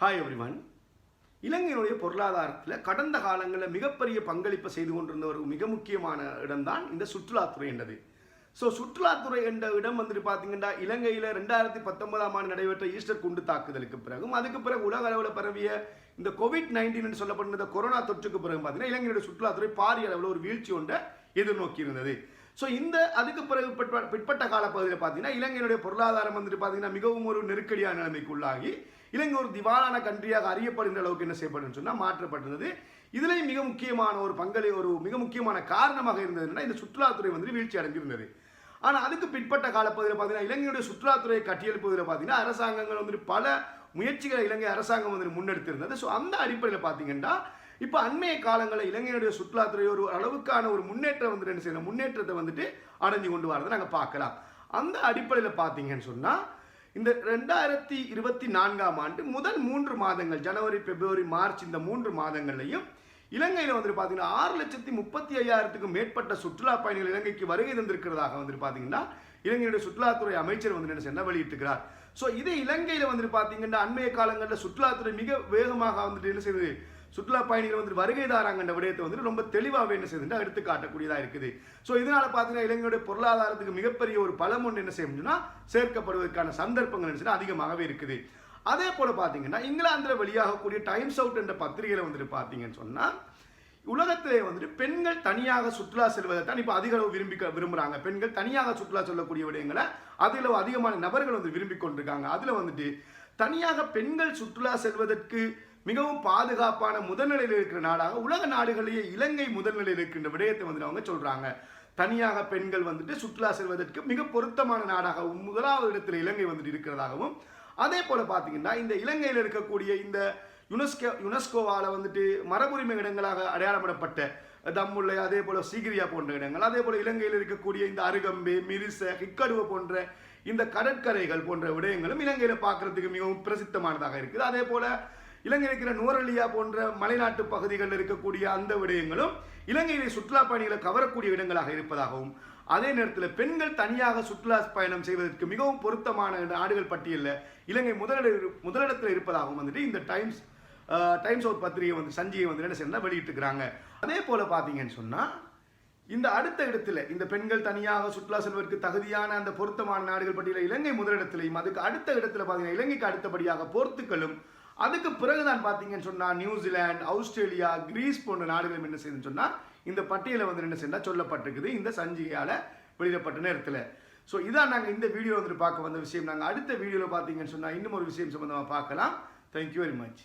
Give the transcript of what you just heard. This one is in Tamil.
ஹாய் எவ்ரிவன் இலங்கையினுடைய பொருளாதாரத்தில் கடந்த காலங்களில் மிகப்பெரிய பங்களிப்பை செய்து கொண்டிருந்த ஒரு மிக முக்கியமான இடம்தான் இந்த சுற்றுலாத்துறை என்றது. ஸோ சுற்றுலாத்துறை என்ற இடம் வந்துட்டு பார்த்தீங்கன்னா இலங்கையில் ரெண்டாயிரத்தி பத்தொன்பதாம் ஆண்டு நடைபெற்ற ஈஸ்டர் குண்டு தாக்குதலுக்கு பிறகும் அதுக்கு பிறகு உலக அளவில் பரவிய இந்த கோவிட் நைன்டீன் சொல்லப்பட்ட இந்த கொரோனா தொற்றுக்கு பிறகு பார்த்தீங்கன்னா இலங்கையுடைய சுற்றுலாத்துறை பாரிய அளவில் ஒரு வீழ்ச்சி ஒன்றை எதிர்நோக்கி இருந்தது. ஸோ இந்த அதுக்கு பிறகு பிற்ப- பிற்பட்ட காலப்பகுதியில் பார்த்தீங்கன்னா இலங்கையினுடைய பொருளாதாரம் வந்துட்டு பார்த்தீங்கன்னா மிகவும் ஒரு நெருக்கடியான நிலைமைக்கு உள்ளாகி இலங்கை ஒரு திவாலான கண்ட்ரியாக அறியப்படுகின்ற அளவுக்கு என்ன செய்யப்படுன்னு சொன்னால் மாற்றப்பட்டிருந்தது. இதுலேயும் மிக முக்கியமான ஒரு பங்களி ஒரு மிக முக்கியமான காரணமாக இருந்ததுன்னா இந்த சுற்றுலாத்துறை வந்து வீழ்ச்சி அடைஞ்சிருந்தது. ஆனால் அதுக்கு பிற்பட்ட காலப்பகுதியில் பார்த்தீங்கன்னா இலங்கையுடைய சுற்றுலாத்துறையை கட்டியெழுப்புவதில் பார்த்தீங்கன்னா அரசாங்கங்கள் வந்துட்டு பல முயற்சிகளை இலங்கை அரசாங்கம் வந்து முன்னெடுத்திருந்தது. ஸோ அந்த அடிப்படையில் பார்த்தீங்கன்னா இப்போ அண்மைய காலங்களில் இலங்கையுடைய சுற்றுலாத்துறை ஒரு அளவுக்கான ஒரு முன்னேற்றம் வந்துட்டு என்ன செய்யணும் முன்னேற்றத்தை வந்துட்டு அடைஞ்சு கொண்டு வரதை நாங்கள் பார்க்கலாம். அந்த அடிப்படையில் பார்த்தீங்கன்னு சொன்னால் இந்த ரெண்டாயிரத்தி இருபத்தி நான்காம் ஆண்டு முதல் மூன்று மாதங்கள் ஜனவரி பிப்ரவரி மார்ச் இந்த மூன்று மாதங்கள்லையும் இலங்கையில் வந்துட்டு பார்த்தீங்கன்னா ஆறு லட்சத்தி முப்பத்தி ஐயாயிரத்துக்கும் மேற்பட்ட சுற்றுலா பயணிகள் இலங்கைக்கு வருகை தந்திருக்கிறதாக வந்துட்டு பார்த்தீங்கன்னா இலங்கையுடைய சுற்றுலாத்துறை அமைச்சர் வந்து என்ன சென்ன வெளியிட்டிருக்கிறார். ஸோ இதே இலங்கையில் வந்துட்டு பார்த்தீங்கன்னா அண்மைய காலங்களில் சுற்றுலாத்துறை மிக வேகமாக வந்துட்டு என்ன செய்யுது சுற்றுலா பயணிகள் வந்து வருகை தாராங்கன்ற விடயத்தை வந்துட்டு ரொம்ப தெளிவாகவே என்ன செய்யுதுன்னா எடுத்து காட்டக்கூடியதாக இருக்குது. ஸோ இதனால் பார்த்தீங்கன்னா இலங்கையுடைய பொருளாதாரத்துக்கு மிகப்பெரிய ஒரு பலம் ஒன்று என்ன செய்யணும்னா சேர்க்கப்படுவதற்கான சந்தர்ப்பங்கள் என்ன அதிகமாகவே இருக்குது. அதே போல் பார்த்தீங்கன்னா இங்கிலாந்தில் வெளியாகக்கூடிய டைம்ஸ் அவுட் என்ற பத்திரிகையில் வந்துட்டு பார்த்தீங்கன்னு சொன்னால் உலகத்திலே வந்துட்டு பெண்கள் தனியாக சுற்றுலா செல்வதை தான் இப்போ அதிக அளவு விரும்பி விரும்புகிறாங்க பெண்கள் தனியாக சுற்றுலா செல்லக்கூடிய விடயங்களை அதில் அதிகமான நபர்கள் வந்து விரும்பி கொண்டிருக்காங்க. அதில் வந்துட்டு தனியாக பெண்கள் சுற்றுலா செல்வதற்கு மிகவும் பாதுகாப்பான முதல்நிலையில் இருக்கிற நாடாக உலக நாடுகளிலேயே இலங்கை முதல்நிலையில் இருக்கின்ற விடயத்தை வந்து அவங்க சொல்கிறாங்க தனியாக பெண்கள் வந்துட்டு சுற்றுலா செல்வதற்கு மிக பொருத்தமான நாடாக முதலாவது இடத்தில் இலங்கை வந்துட்டு இருக்கிறதாகவும் அதே போல் பார்த்தீங்கன்னா இந்த இலங்கையில் இருக்கக்கூடிய இந்த யுனெஸ்கோ யுனெஸ்கோவால் வந்துட்டு மரபுரிமை இடங்களாக அடையாளப்படப்பட்ட தம்முல்லை அதே போல் சீகிரியா போன்ற இடங்கள் அதே போல் இலங்கையில் இருக்கக்கூடிய இந்த அருகம்பு மிரிச ஹிக்கடுவ போன்ற இந்த கடற்கரைகள் போன்ற விடயங்களும் இலங்கையில் பார்க்கறதுக்கு மிகவும் பிரசித்தமானதாக இருக்குது. அதே போல் இலங்கையில் இருக்கிற நூரலியா போன்ற மலைநாட்டு பகுதிகளில் இருக்கக்கூடிய அந்த விடயங்களும் இலங்கையிலே சுற்றுலா பயணிகளை கவரக்கூடிய இடங்களாக இருப்பதாகவும் அதே நேரத்தில் பெண்கள் தனியாக சுற்றுலா பயணம் செய்வதற்கு மிகவும் பொருத்தமான நாடுகள் பட்டியலில் இலங்கை முதலிட முதலிடத்தில் இருப்பதாகவும் வந்துட்டு இந்த டைம்ஸ் டைம்ஸ் அவுட் பத்திரிகை வந்து சஞ்சியை வந்து என்ன செய்யணும் வெளியிட்டுக்கிறாங்க அதே போல பார்த்தீங்கன்னு சொன்னால் இந்த அடுத்த இடத்துல இந்த பெண்கள் தனியாக சுற்றுலா செல்வதற்கு தகுதியான அந்த பொருத்தமான நாடுகள் பட்டியலில் இலங்கை முதலிடத்திலையும் அதுக்கு அடுத்த இடத்துல பார்த்தீங்கன்னா இலங்கைக்கு அடுத்தபடியாக போர்த்துக்கலும் அதுக்கு பிறகுதான் பார்த்தீங்கன்னு சொன்னால் நியூசிலாந்து ஆஸ்திரேலியா கிரீஸ் போன்ற நாடுகளும் என்ன செய்யுதுன்னு சொன்னால் இந்த பட்டியலை வந்து என்ன செய்யணும் சொல்லப்பட்டிருக்குது. இந்த சஞ்சிகையால் வெளியிடப்பட்ட நேரத்தில். ஸோ இதான் நாங்கள் இந்த வீடியோ வந்துட்டு பார்க்க வந்த விஷயம். நாங்கள் அடுத்த வீடியோவில் பார்த்தீங்கன்னு சொன்னால் இன்னும் ஒரு விஷயம் சம்மந்தமாக பார்க்கலாம். Thank you very much